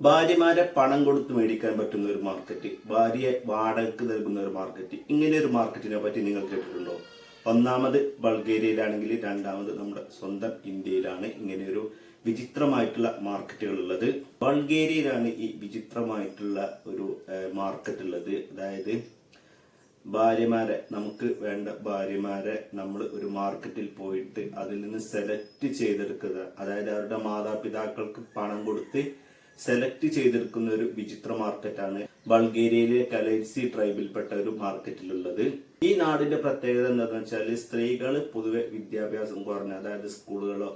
ഭാര്യമാരെ പണം കൊടുത്ത് മേടിക്കാൻ പറ്റുന്ന ഒരു മാർക്കറ്റ് ഭാര്യയെ വാടകയ്ക്ക് നൽകുന്ന ഒരു മാർക്കറ്റ് ഇങ്ങനെ ഒരു മാർക്കറ്റിനെ പറ്റി നിങ്ങൾ കേട്ടിട്ടുണ്ടോ? ഒന്നാമത് ബൾഗേറിയയിലാണെങ്കിൽ രണ്ടാമത് നമ്മുടെ സ്വന്തം ഇന്ത്യയിലാണ് ഇങ്ങനെ ഒരു വിചിത്രമായിട്ടുള്ള മാർക്കറ്റുകൾ ഉള്ളത്. ബൾഗേറിയയിലാണ് ഈ വിചിത്രമായിട്ടുള്ള ഒരു മാർക്കറ്റ് ഉള്ളത്. അതായത് ഭാര്യമാരെ നമുക്ക് വേണ്ട ഭാര്യമാരെ നമ്മൾ ഒരു മാർക്കറ്റിൽ പോയിട്ട് അതിൽ നിന്ന് സെലക്ട് ചെയ്തെടുക്കുക. അതായത് അവരുടെ മാതാപിതാക്കൾക്ക് പണം കൊടുത്ത് സെലക്ട് ചെയ്തെടുക്കുന്ന ഒരു വിചിത്ര മാർക്കറ്റാണ് ബൾഗേരിയയിലെ കലേസി ട്രൈബിൽപ്പെട്ട ഒരു മാർക്കറ്റിലുള്ളത് ഈ നാടിന്റെ പ്രത്യേകത എന്താണെന്ന് വെച്ചാൽ സ്ത്രീകൾ പൊതുവെ വിദ്യാഭ്യാസം കുറഞ്ഞ അതായത് സ്കൂളുകളോ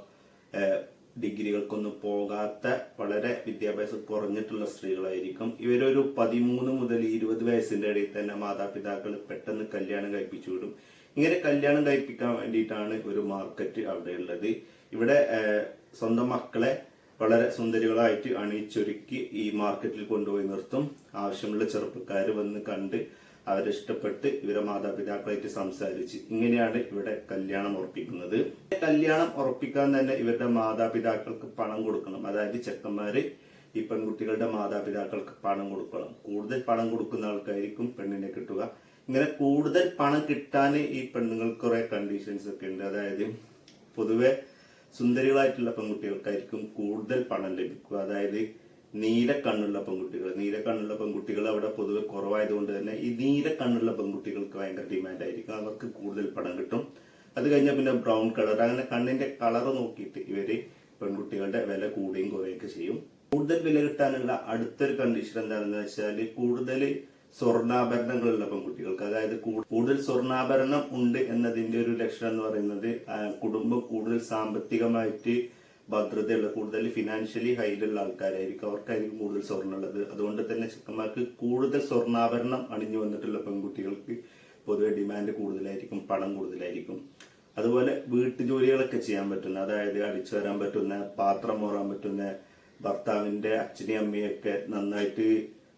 ഡിഗ്രികൾക്കൊന്നും പോകാത്ത വളരെ വിദ്യാഭ്യാസം കുറഞ്ഞിട്ടുള്ള സ്ത്രീകളായിരിക്കും. ഇവരൊരു പതിമൂന്ന് മുതൽ ഇരുപത് വയസ്സിന്റെ ഇടയിൽ തന്നെ മാതാപിതാക്കൾ പെട്ടെന്ന് കല്യാണം കഴിപ്പിച്ചു വിടും. ഇങ്ങനെ കല്യാണം കഴിപ്പിക്കാൻ വേണ്ടിയിട്ടാണ് ഒരു മാർക്കറ്റ് അവിടെ ഉള്ളത്. ഇവിടെ സ്വന്തം മക്കളെ വളരെ സുന്ദരികളായിട്ട് അണിയിച്ചൊരുക്കി ഈ മാർക്കറ്റിൽ കൊണ്ടുപോയി നിർത്തും. ആവശ്യമുള്ള ചെറുപ്പക്കാർ വന്ന് കണ്ട് അവരിഷ്ടപ്പെട്ട് ഇവരെ മാതാപിതാക്കളായിട്ട് സംസാരിച്ച് ഇങ്ങനെയാണ് ഇവിടെ കല്യാണം ഉറപ്പിക്കുന്നത്. കല്യാണം ഉറപ്പിക്കാൻ തന്നെ ഇവരുടെ മാതാപിതാക്കൾക്ക് പണം കൊടുക്കണം. അതായത് ചെക്കന്മാര് ഈ പെൺകുട്ടികളുടെ മാതാപിതാക്കൾക്ക് പണം കൊടുക്കണം. കൂടുതൽ പണം കൊടുക്കുന്ന ആൾക്കായിരിക്കും പെണ്ണിനെ കിട്ടുക. ഇങ്ങനെ കൂടുതൽ പണം കിട്ടാൻ ഈ പെണ്ണുങ്ങൾക്ക് കുറെ കണ്ടീഷൻസ് ഒക്കെ ഉണ്ട്. അതായത് പൊതുവെ സുന്ദരികളായിട്ടുള്ള പെൺകുട്ടികൾക്കായിരിക്കും കൂടുതൽ പണം ലഭിക്കുക. അതായത് നീല കണ്ണുള്ള പെൺകുട്ടികൾ. നീല കണ്ണുള്ള പെൺകുട്ടികൾ അവിടെ പൊതുവെ കുറവായതുകൊണ്ട് തന്നെ ഈ നീല കണ്ണുള്ള പെൺകുട്ടികൾക്ക് ഭയങ്കര ഡിമാൻഡ് ആയിരിക്കും അവർക്ക് കൂടുതൽ പണം കിട്ടും. അത് കഴിഞ്ഞാൽ പിന്നെ ബ്രൗൺ കളർ. അങ്ങനെ കണ്ണിന്റെ കളർ നോക്കിയിട്ട് ഇവർ പെൺകുട്ടികളുടെ വില കൂടുകയും കുറയുകയൊക്കെ ചെയ്യും. കൂടുതൽ വില കിട്ടാനുള്ള അടുത്തൊരു കണ്ടീഷൻ എന്താണെന്ന് വെച്ചാൽ കൂടുതൽ സ്വർണാഭരണങ്ങളുള്ള പെൺകുട്ടികൾക്ക്. അതായത് കൂടുതൽ സ്വർണാഭരണം ഉണ്ട് എന്നതിന്റെ ഒരു ലക്ഷണം എന്ന് പറയുന്നത് കുടുംബം കൂടുതൽ സാമ്പത്തികമായിട്ട് ഭദ്രതയുള്ള കൂടുതൽ ഫിനാൻഷ്യലി ഹൈലുള്ള ആൾക്കാരായിരിക്കും. അവർക്കായിരിക്കും കൂടുതൽ സ്വർണം ഉള്ളത് അതുകൊണ്ട് തന്നെ ചെക്കന്മാർക്ക് കൂടുതൽ സ്വർണാഭരണം അണിഞ്ഞു വന്നിട്ടുള്ള പെൺകുട്ടികൾക്ക് പൊതുവെ ഡിമാൻഡ് കൂടുതലായിരിക്കും പണം കൂടുതലായിരിക്കും. അതുപോലെ വീട്ടുജോലികളൊക്കെ ചെയ്യാൻ പറ്റുന്ന അതായത് അടിച്ചു വരാൻ പറ്റുന്ന പാത്രം മോറാൻ പറ്റുന്ന ഭർത്താവിന്റെ അച്ഛനെയും അമ്മയൊക്കെ നന്നായിട്ട്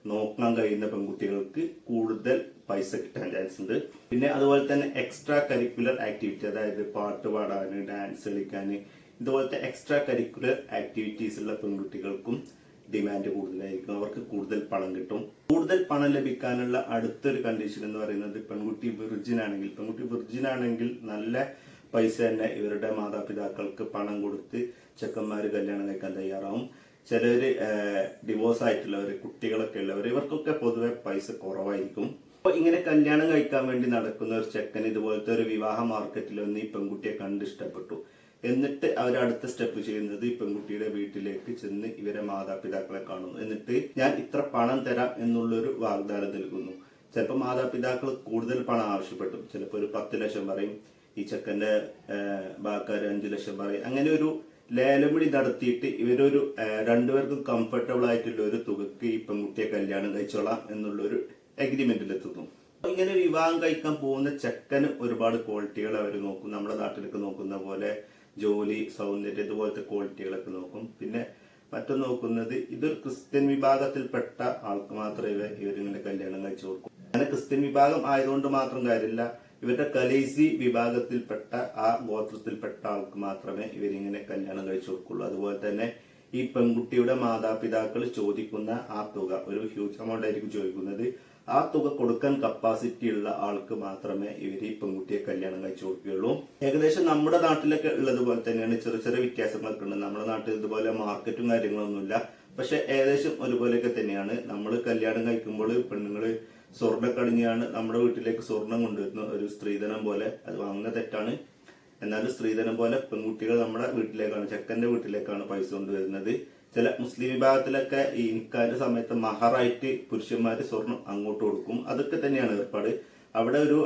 നോക്കാൻ കഴിയുന്ന പെൺകുട്ടികൾക്ക് കൂടുതൽ പൈസ കിട്ടാൻ ചാൻസ് ഉണ്ട്. പിന്നെ അതുപോലെ തന്നെ എക്സ്ട്രാ കരിക്കുലർ ആക്ടിവിറ്റി അതായത് പാട്ട് പാടാന് ഡാൻസ് കളിക്കാന് ഇതുപോലത്തെ എക്സ്ട്രാ കരിക്കുലർ ആക്ടിവിറ്റീസ് ഉള്ള പെൺകുട്ടികൾക്കും ഡിമാൻഡ് കൂടുതലായിരിക്കും. അവർക്ക് കൂടുതൽ പണം കിട്ടും. കൂടുതൽ പണം ലഭിക്കാനുള്ള അടുത്തൊരു കണ്ടീഷൻ എന്ന് പറയുന്നത് പെൺകുട്ടി വിർജിൻ ആണെങ്കിൽ പെൺകുട്ടി വിർജിൻ ആണെങ്കിൽ നല്ല പൈസ തന്നെ ഇവരുടെ മാതാപിതാക്കൾക്ക് പണം കൊടുത്ത് ചെക്കന്മാർ കല്യാണം കഴിക്കാൻ തയ്യാറാവും. ചിലര് ഡിവോഴ്സ് ആയിട്ടുള്ളവർ കുട്ടികളൊക്കെ ഉള്ളവർ ഇവർക്കൊക്കെ പൊതുവെ പൈസ കുറവായിരിക്കും. അപ്പൊ ഇങ്ങനെ കല്യാണം കഴിക്കാൻ വേണ്ടി നടക്കുന്ന ഒരു ചെക്കൻ ഇതുപോലത്തെ ഒരു വിവാഹ മാർക്കറ്റിൽ വന്ന് ഈ പെൺകുട്ടിയെ കണ്ട് ഇഷ്ടപ്പെട്ടു. എന്നിട്ട് അവർ അടുത്ത സ്റ്റെപ്പ് ചെയ്യുന്നത് ഈ പെൺകുട്ടിയുടെ വീട്ടിലേക്ക് ചെന്ന് ഇവരെ മാതാപിതാക്കളെ കാണുന്നു. എന്നിട്ട് ഞാൻ ഇത്ര പണം തരാം എന്നുള്ളൊരു വാഗ്ദാനം നൽകുന്നു. ചിലപ്പോൾ മാതാപിതാക്കൾ കൂടുതൽ പണം ആവശ്യപ്പെട്ടു ചിലപ്പോൾ ഒരു പത്ത് ലക്ഷം പറയും ഈ ചെക്കന്റെ ബാക്കാർ അഞ്ചു ലക്ഷം പറയും. അങ്ങനെ ഒരു ലേലവിളി നടത്തിയിട്ട് ഇവരൊരു രണ്ടുപേർക്കും കംഫർട്ടബിൾ ആയിട്ടുള്ള ഒരു തുകക്ക് ഈ പെൺകുട്ടിയെ കല്യാണം കഴിച്ചോളാം എന്നുള്ള ഒരു അഗ്രിമെന്റിൽ എത്തുന്നു ഇങ്ങനെ വിവാഹം കഴിക്കാൻ പോകുന്ന ചെക്കന് ഒരുപാട് ക്വാളിറ്റികൾ അവർ നോക്കും. നമ്മുടെ നാട്ടിലൊക്കെ നോക്കുന്ന പോലെ ജോലി സൗന്ദര്യം ഇതുപോലത്തെ ക്വാളിറ്റികളൊക്കെ നോക്കും. പിന്നെ മറ്റൊന്ന് നോക്കുന്നത് ഇതൊരു ക്രിസ്ത്യൻ വിഭാഗത്തിൽപ്പെട്ട ആൾക്ക് മാത്രമേ ഇവ- ഇവരിങ്ങനെ കല്യാണം കഴിച്ചു കൊടുക്കൂ. അങ്ങനെ ക്രിസ്ത്യൻ വിഭാഗം ആയതുകൊണ്ട് മാത്രം കാര്യമില്ല. ഇവരുടെ കലേസി വിഭാഗത്തിൽപ്പെട്ട ആ ഗോത്രത്തിൽപ്പെട്ട ആൾക്ക് മാത്രമേ ഇവരിങ്ങനെ കല്യാണം കഴിച്ചു കൊടുക്കുള്ളൂ. അതുപോലെ തന്നെ ഈ പെൺകുട്ടിയുടെ മാതാപിതാക്കൾ ചോദിക്കുന്ന ആ തുക ഒരു ഹ്യൂജ് എമൗണ്ട് ആയിരിക്കും ചോദിക്കുന്നത്. ആ തുക കൊടുക്കാൻ കപ്പാസിറ്റി ഉള്ള ആൾക്ക് മാത്രമേ ഇവർ ഈ പെൺകുട്ടിയെ കല്യാണം കഴിച്ചു കൊടുക്കുകയുള്ളൂ. ഏകദേശം നമ്മുടെ നാട്ടിലൊക്കെ ഉള്ളതുപോലെ തന്നെയാണ് ചെറിയ ചെറിയ വ്യത്യാസങ്ങളൊക്കെ ഉണ്ട്. നമ്മുടെ നാട്ടിൽ ഇതുപോലെ മാർക്കറ്റും കാര്യങ്ങളൊന്നുമില്ല. പക്ഷെ ഏകദേശം ഒരുപോലെയൊക്കെ തന്നെയാണ്. നമ്മൾ കല്യാണം കഴിക്കുമ്പോൾ പെണ്ണുങ്ങൾ സ്വർണം കടിഞ്ഞാണ് നമ്മുടെ വീട്ടിലേക്ക് സ്വർണം കൊണ്ടുവരുന്ന ഒരു സ്ത്രീധനം പോലെ അത് വാങ്ങുന്ന തെറ്റാണ്. എന്നാലും സ്ത്രീധനം പോലെ പെൺകുട്ടികൾ നമ്മുടെ വീട്ടിലേക്കാണ് ചെക്കന്റെ വീട്ടിലേക്കാണ് പൈസ കൊണ്ടുവരുന്നത്. ചില മുസ്ലിം വിഭാഗത്തിലൊക്കെ ഈ നിക്കാന്റെ സമയത്ത് മഹറായിട്ട് പുരുഷന്മാര് സ്വർണം അങ്ങോട്ട് കൊടുക്കും. അതൊക്കെ തന്നെയാണ് ഏർപ്പാട്. അവിടെ ഒരു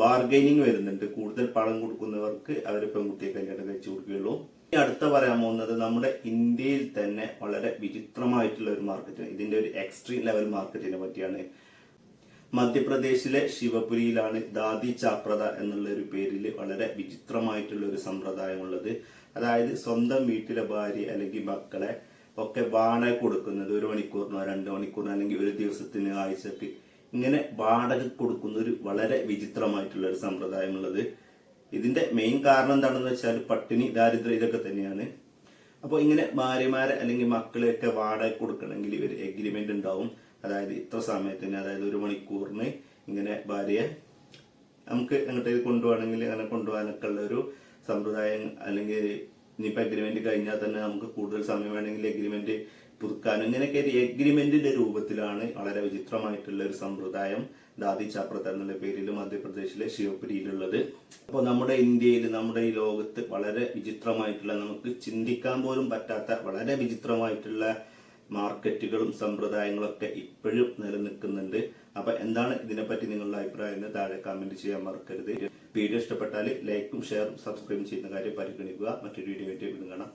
ബാർഗൈനിങ് വരുന്നുണ്ട്. കൂടുതൽ പണം കൊടുക്കുന്നവർക്ക് അവർ പെൺകുട്ടിയെ കല്യാണം കഴിച്ചു കൊടുക്കുകയുള്ളൂ. ഇനി അടുത്ത പറയാൻ പോകുന്നത് നമ്മുടെ ഇന്ത്യയിൽ തന്നെ വളരെ വിചിത്രമായിട്ടുള്ള ഒരു മാർക്കറ്റ് ഇതിന്റെ ഒരു എക്സ്ട്രീം ലെവൽ മാർക്കറ്റിനെ പറ്റിയാണ്. മധ്യപ്രദേശിലെ ശിവപുരിയിലാണ് ദാദി ചാപ്രത എന്നുള്ള ഒരു പേരിൽ വളരെ വിചിത്രമായിട്ടുള്ള ഒരു സമ്പ്രദായമുള്ളത്. അതായത് സ്വന്തം വീട്ടിലെ ഭാര്യ അല്ലെങ്കിൽ മക്കളെ ഒക്കെ വാടക കൊടുക്കുന്നത് ഒരു മണിക്കൂറിനോ രണ്ട് മണിക്കൂറിനോ അല്ലെങ്കിൽ ഒരു ദിവസത്തിന് ആഴ്ചക്ക് ഇങ്ങനെ വാടക കൊടുക്കുന്ന ഒരു വളരെ വിചിത്രമായിട്ടുള്ള ഒരു സമ്പ്രദായമുള്ളത്. ഇതിന്റെ മെയിൻ കാരണം എന്താണെന്ന് വെച്ചാൽ പട്ടിണി ദാരിദ്ര്യം ഇതൊക്കെ തന്നെയാണ്. അപ്പോൾ ഇങ്ങനെ ഭാര്യമാരെ അല്ലെങ്കിൽ മക്കളെയൊക്കെ വാടക കൊടുക്കണമെങ്കിൽ ഒരു എഗ്രിമെന്റ് ഉണ്ടാവും. അതായത് ഇത്ര സമയത്തിന് അതായത് ഒരു മണിക്കൂറിന് ഇങ്ങനെ ഭാര്യയെ നമുക്ക് എങ്ങോട്ടേക്ക് കൊണ്ടുപോകണമെങ്കിൽ അങ്ങനെ കൊണ്ടുപോകാനൊക്കെ ഉള്ള ഒരു സമ്പ്രദായം അല്ലെങ്കിൽ ഇനിയിപ്പോൾ അഗ്രിമെന്റ് കഴിഞ്ഞാൽ തന്നെ നമുക്ക് കൂടുതൽ സമയം വേണമെങ്കിൽ അഗ്രിമെന്റ് പുതുക്കാനും ഇങ്ങനെയൊക്കെ ഒരു എഗ്രിമെന്റിന്റെ രൂപത്തിലാണ് വളരെ വിചിത്രമായിട്ടുള്ള ഒരു സമ്പ്രദായം ദാദി ചാപ്രത എന്നുള്ള പേരിൽ മധ്യപ്രദേശിലെ ശിവപുരിയിലുള്ളത്. അപ്പോൾ നമ്മുടെ ഇന്ത്യയിൽ നമ്മുടെ ഈ ലോകത്ത് വളരെ വിചിത്രമായിട്ടുള്ള നമുക്ക് ചിന്തിക്കാൻ പോലും പറ്റാത്ത വളരെ വിചിത്രമായിട്ടുള്ള മാർക്കറ്റുകളും സമ്പ്രദായങ്ങളൊക്കെ ഇപ്പോഴും നിലനിൽക്കുന്നുണ്ട്. അപ്പൊ എന്താണ് ഇതിനെപ്പറ്റി നിങ്ങളുടെ അഭിപ്രായം താഴെ കമന്റ് ചെയ്യാൻ മറക്കരുത്. വീഡിയോ ഇഷ്ടപ്പെട്ടാൽ ലൈക്കും ഷെയറും സബ്സ്ക്രൈബും ചെയ്യുന്ന കാര്യം പരിഗണിക്കുക. മറ്റൊരു വീഡിയോ കാണാം.